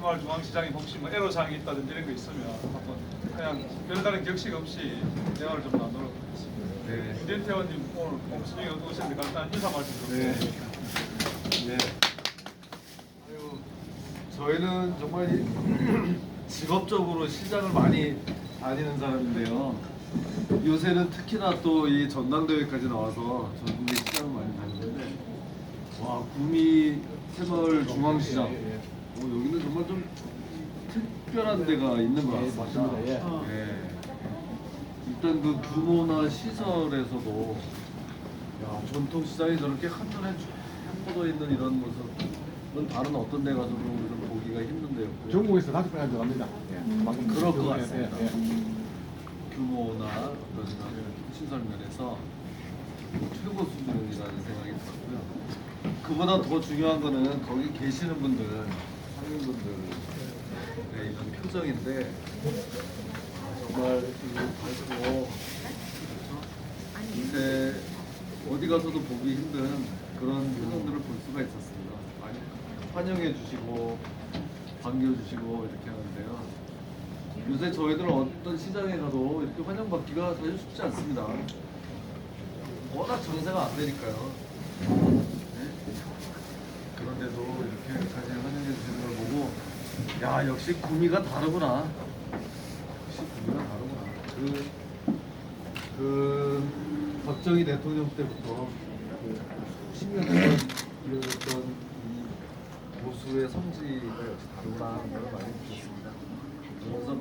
새마을 중앙시장에 혹시 뭐 애로사항이 있다든지 이런 거 있으면 한번 그냥 별다른 격식 없이 대화를 좀 나누도록 하겠습니다. 네. 김진태 의원님 오늘 꼼수중에 오셨는데 간단한 인사 말씀 좀 네. 네. 아유, 저희는 정말 이- 직업적으로 시장을 많이 다니는 사람인데요. 요새는 특히나 또 이 전당대회까지 나와서 전국의 시장을 많이 다니는데 와 구미 새마을 중앙시장 어, 여기는 정말 좀 특별한 데가 있는 것 같습니다. 맞습니다. 예. 네. 일단 그 규모나 시설에서도 야, 전통 시장이 저렇게 한눈에 쫙 뻗어 있는 이런 모습은 다른 어떤 데 가서도 좀 보기가 힘든데요. 전국에서 다섯 번 들어갑니다. 예. 방금 그럴 것 예, 같습니다. 예, 예. 규모나 어떤 시설 면에서 최고 수준이라는 생각이 들었고요. 그보다 더 중요한 거는 거기 계시는 분들, 상인분들의 이런 표정인데 정말 이 밝고 요새 어디 가서도 보기 힘든 그런 표정들을 볼 수가 있었습니다. 많이 환영해 주시고 반겨주시고 이렇게 하는데요. 요새 저희들은 어떤 시장에 가도 이렇게 환영받기가 사실 쉽지 않습니다. 워낙 정세가 안 되니까요. 네? 그런데도 이렇게까지 환영해 주시는 야 역시 구미가 다르구나. 역시 구미가 다르구나. 그, 그 박정희 대통령 때부터 그 수십 년 동안 이어졌던 이 보수의 성지가 역시 다르구나 걸 많이 느꼈습니다. 그래서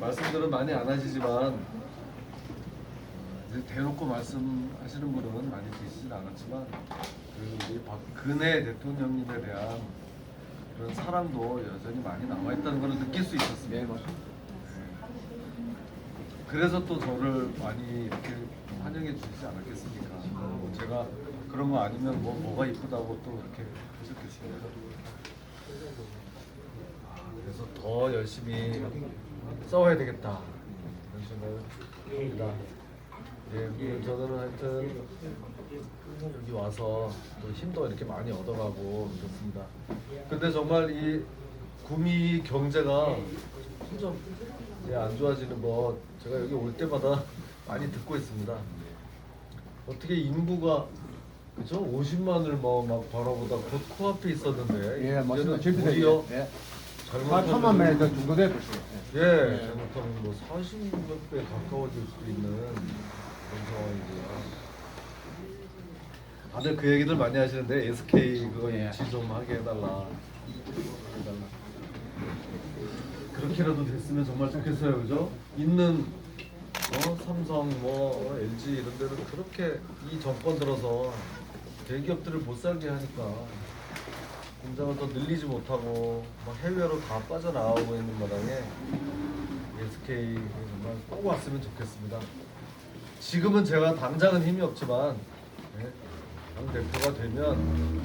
말씀들은 많이 안 하시지만 대놓고 말씀하시는 분은 많이 계시진 않았지만 그 박근혜 대통령님에 대한 그런 사랑도 여전히 많이 남아 있다는 걸 느낄 수 있었습니다. 예, 맞습니다. 그래서 또 저를 많이 이렇게 환영해 주시지 않았겠습니까? 뭐 제가 그런 거 아니면 뭐 뭐가 이쁘다고 또 이렇게 하셨겠습니까? 아, 그래서 더 열심히 싸워야 되겠다 그런 생각을 합니다. 예, 오늘 저는 하여튼 여기 와서 또 힘도 이렇게 많이 얻어가고 그렇습니다. 근데 정말 이 구미 경제가 점점 이제 안 좋아지는 거 제가 여기 올 때마다 많이 듣고 있습니다. 어떻게 인구가 그죠? 50만을 뭐막 바라보다 곧 코앞에 있었는데 예, 맞습니다. 이제는 도리어 예. 잘못하면 8천만 명이 더 중도돼 버렸어요. 예. 예, 잘못하면 뭐 40몇 배 가까워질 수도 있는 그런 상황이고요. 다들 그 얘기들 많이 하시는데 SK 그거 예. 유치 좀 하게 해달라. 해달라. 그렇게라도 됐으면 정말 좋겠어요, 그죠? 있는 어, 삼성, 뭐 어, LG 이런 데는 그렇게 이 정권 들어서 대기업들을 못 살게 하니까 공장을 더 늘리지 못하고 막 해외로 다 빠져나오고 있는 마당에 SK 정말 꼭 왔으면 좋겠습니다. 지금은 제가 당장은 힘이 없지만 예, 당 대표가 되면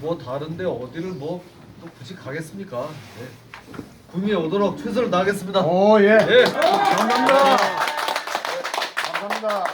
뭐 다른데 어디를 뭐 또 굳이 가겠습니까? 예. 구미에 오도록 최선을 다하겠습니다. 오 예. 예. 감사합니다. 감사합니다.